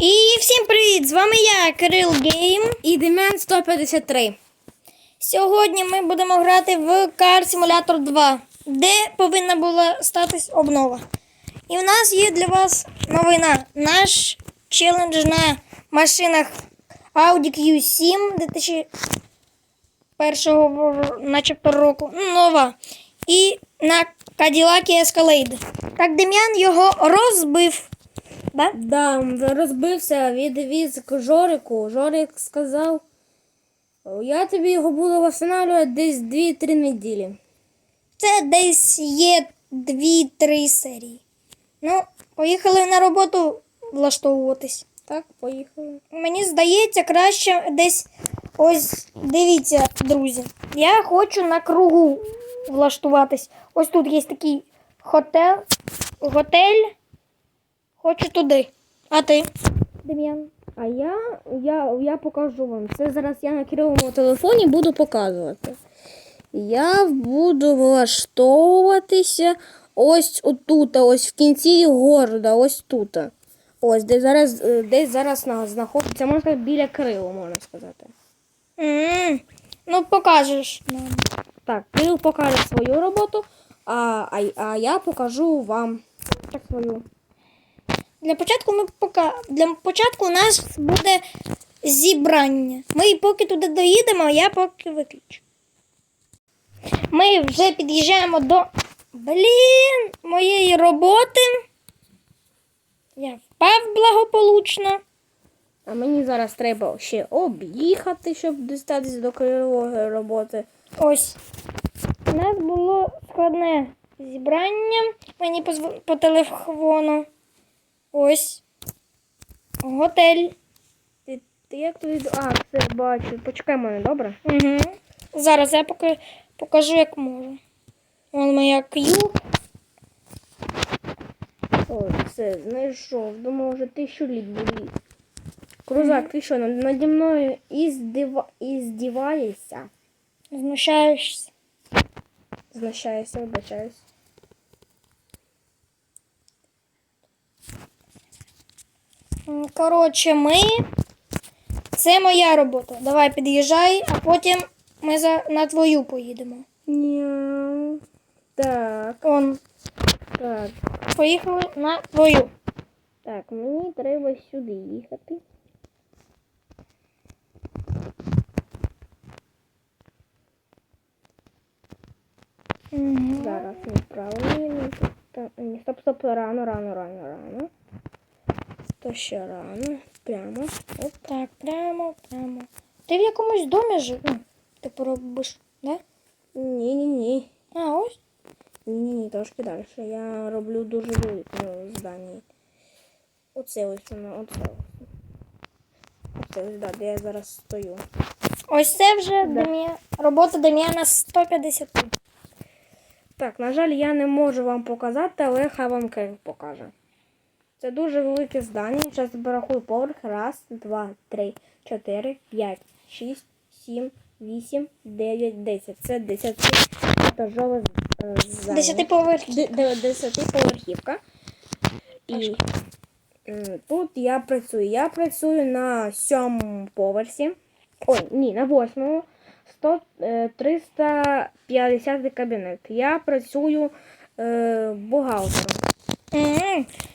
І всім привіт! З вами я, Кирил Гейм. І Дем'ян 153. Сьогодні ми будемо грати в Car Simulator 2, де повинна була статись обнова. І в нас є для вас новина. Наш челендж на машинах Audi Q7 2001 начебто року. Нова. І на Cadillac Escalade. Так, Дем'ян його розбив. Да? Да, розбився, відвіз к Жорику. Жорик сказав, я тобі його буду встановлювати десь 2-3 неділі. Це десь є 2-3 серії. Ну, поїхали на роботу влаштовуватись. Так, поїхали. Мені здається, краще десь ось дивіться, друзі. Я хочу на кругу влаштуватись. Ось тут є такий хотел. Готель. Хочу туди. А ти? Дем'ян. А я, я, я покажу вам. Це зараз я на керовому телефоні буду показувати. Я буду влаштовуватися ось отут, ось в кінці города, ось тут. Ось, де зараз, е, десь зараз знаходиться, можна сказати, біля Кирилу, можна сказати. м Ну, покажеш нам. Так, Кирил покаже свою роботу, а, а, а я покажу вам так свою. Для початку ми пока для початку у нас буде зібрання. Ми поки туди доїдемо, я поки виключу. Ми вже під'їжджаємо до блін моєї роботи. Я впав благополучно. А мені зараз треба ще об'їхати, щоб дістатися до Кирилової роботи. Ось. У нас було складне зібрання. Мені позв- по телефону. Ось. Готель. Ти, ти як тут? А, все бачу. Почекай мене, добре? Угу. Зараз я поки покажу, як можу. Вон моя Q. Ой, все, знайшов. Думав, вже тисячу літ буде. Крузак, ти що, наді мною іздива... іздіваєшся? Знущаєшся. Знущаєшся, вибачаюсь. Коротше, ми. Це моя робота. Давай під'їжджай, а потім ми за... на твою поїдемо. Ні. Так, Он, так. поїхали на твою. Так, мені треба сюди їхати. Угу. Зараз неправильно. Ні, стоп, стоп, рано, рано, рано, рано. То ще рано. Прямо. Оп. Так, прямо, прямо. Ти в якомусь домі жив? Ну, ти поробиш, да? Ні, ні, ні. А, ось. Ні, ні, ні, трошки далі. Я роблю дуже велике здання. Оце ось воно, оце ось. Оце ось, да, де я зараз стою. Ось це вже Да. Дем'я... робота Дем'яна 150. Так, на жаль, я не можу вам показати, але хай вам Кирил покаже. Це дуже велике здання. Зараз порахую поверх. Раз, два, три, чотири, п'ять, шість, сім, вісім, дев'ять, десять. Це десятиетажове е, Десятиповерхівка. І тут я працюю. Я працюю на сьомому поверсі. Ой, ні, на восьмому. 100, е, 350 кабінет. Я працюю е, бухгалтером.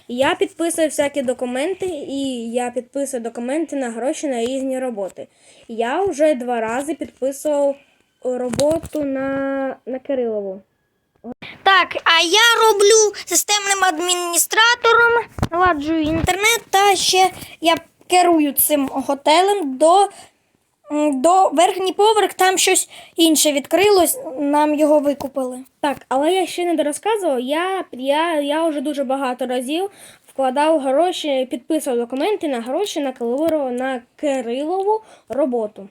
Я підписую всякі документи, і я підписую документи на гроші на різні роботи. Я вже два рази підписував роботу на, на Кирилову. Так, а я роблю системним адміністратором, наладжую інтернет та ще я керую цим готелем до, до верхній поверх, там щось інше відкрилось, нам його викупили. Так, але я ще не дорозказував. Я, я, я вже дуже багато разів вкладав гроші, підписував документи на гроші на Кирилову, на Кирилову роботу.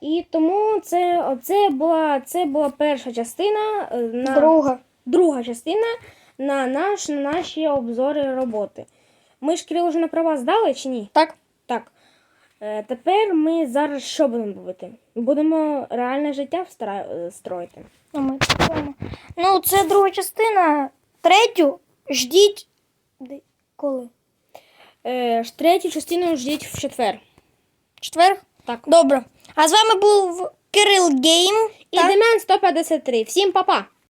І тому це, оце була, це була перша частина е, на Друга. друга частина на, наш, на наші обзори роботи. Ми ж Кирил вже на права здали чи ні? Так. Е, тепер ми зараз що будемо робити? Будемо реальне життя встра- е, строїти. Ну, ми. Ну, це друга частина. Третю ждіть. де- Коли? Е, третю частину ждіть в четвер. Четвер? Так. Добре. А з вами був Кирил Гейм. І Демен 153. Всім па-па!